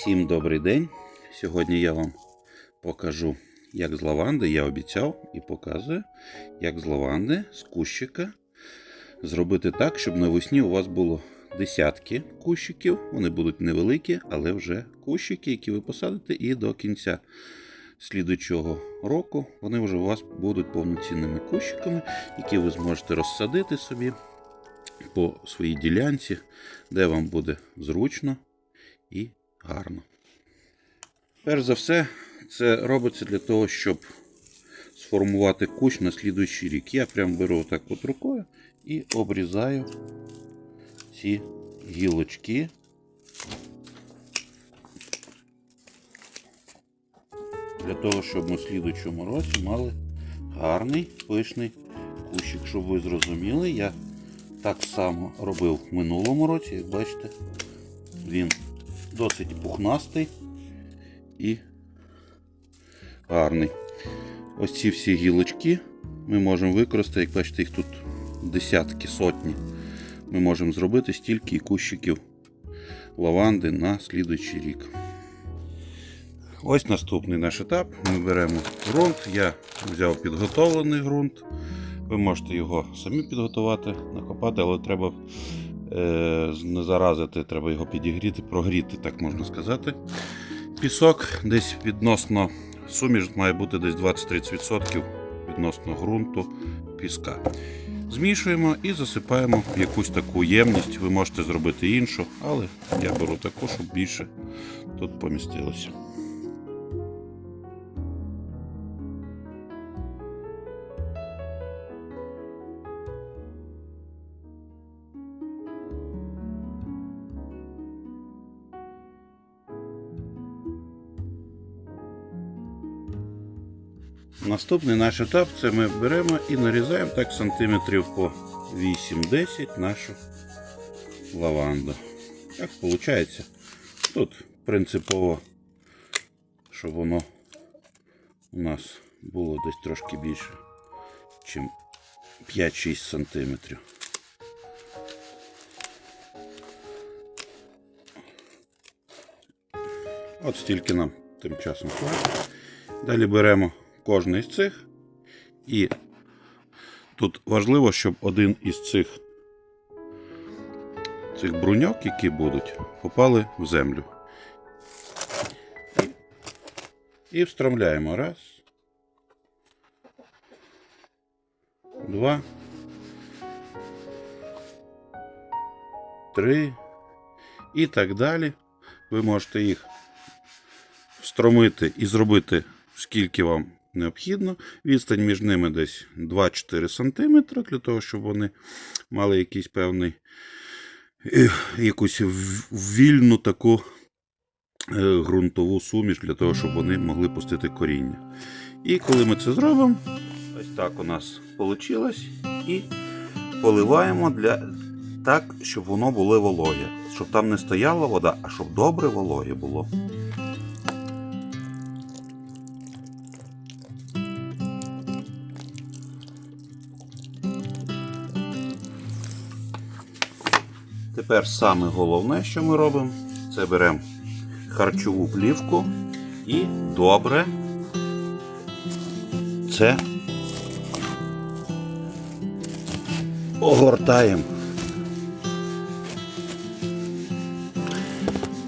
Всім добрий день. Сьогодні я вам покажу, як з лаванди, я обіцяв і показую, як з лаванди, з кущика зробити так, щоб навесні у вас було десятки кущиків. Вони будуть невеликі, але вже кущики, які ви посадите, і до кінця слідуючого року вони вже у вас будуть повноцінними кущиками, які ви зможете розсадити собі по своїй ділянці, де вам буде зручно і гарно. Перш за все, це робиться для того, щоб сформувати кущ на слідуючий рік. Я прям беру так от рукою і обрізаю ці гілочки. Для того, щоб ми в слідуючому році мали гарний пишний кущик. Щоб ви зрозуміли, я так само робив в минулому році, як бачите, він досить пухнастий і гарний. Ось ці всі гілочки ми можемо використати, як бачите, їх тут десятки, сотні. Ми можемо зробити стільки кущиків лаванди на слідуючий рік. Ось наступний наш етап. Ми беремо ґрунт. Я взяв підготовлений ґрунт. Ви можете його самі підготувати, накопати, але треба не заразити, треба його підігріти, прогріти, так можна сказати. Пісок десь відносно суміш має бути десь 20-30% відносно ґрунту піска. Змішуємо і засипаємо в якусь таку ємність. Ви можете зробити іншу, але я беру таку, щоб більше тут помістилося. Наступний наш етап це ми беремо і нарізаємо так сантиметрів по 8-10 нашу лаванду. Так виходить. Тут принципово, щоб воно у нас було десь трошки більше, ніж 5-6 сантиметрів. От стільки нам тим часом хватить. Далі беремо кожний з цих. І тут важливо, щоб один із цих цих бруньок, які будуть, попали в землю. І, встромляємо. Раз. Два. Три. І так далі. Ви можете їх встромити і зробити скільки вам необхідно. Відстань між ними десь 2-4 см, для того, щоб вони мали якийсь певний е, якусь вільну таку е, ґрунтову суміш, для того, щоб вони могли пустити коріння. І коли ми це зробимо, ось так у нас вийшло. І поливаємо для так, щоб воно було вологе. Щоб там не стояла вода, а щоб добре вологе було. Тепер саме головне, що ми робимо, це беремо харчову плівку і добре це огортаємо.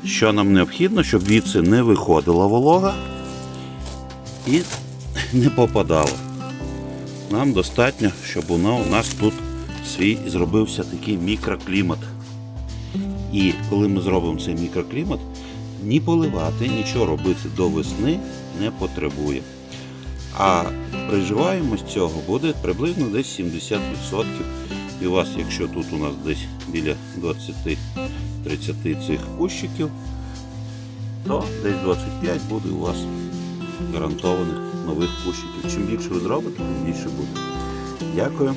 Що нам необхідно, щоб звідси не виходила волога і не попадала. Нам достатньо, щоб воно у нас тут свій зробився такий мікроклімат. І коли ми зробимо цей мікроклімат, ні поливати, нічого робити до весни не потребує. А приживаємость цього буде приблизно десь 70%. І у вас, якщо тут у нас десь біля 20-30 цих кущиків, то десь 25 буде у вас гарантованих нових кущиків. Чим більше ви зробите, тим більше буде. Дякую.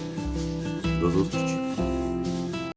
До зустрічі.